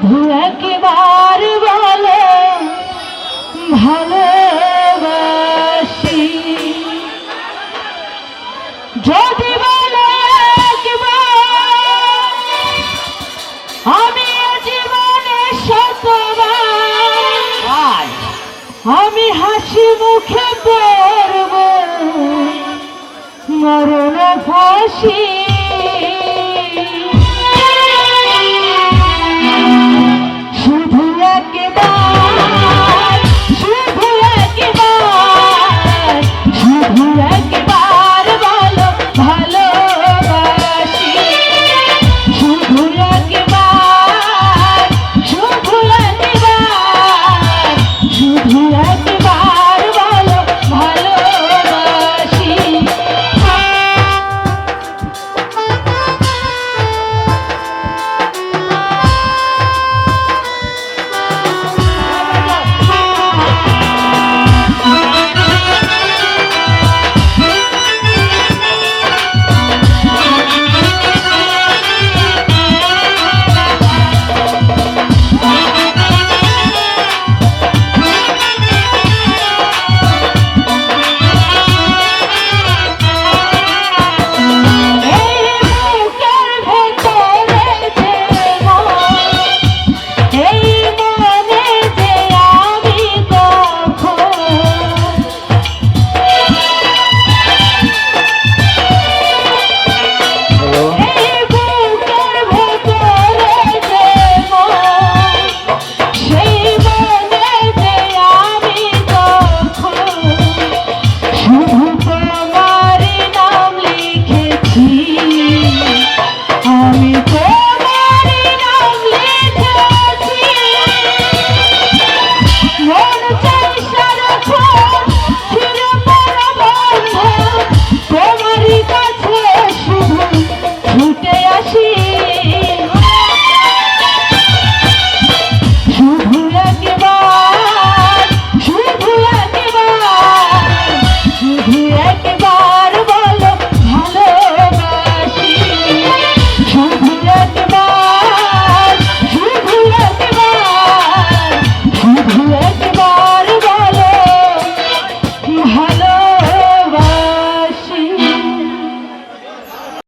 শুধু একবার বলো ভালোবাসি। যদি আমি জীবনে শতবার আমি হাসি মুখে পড়ব মরণ like it.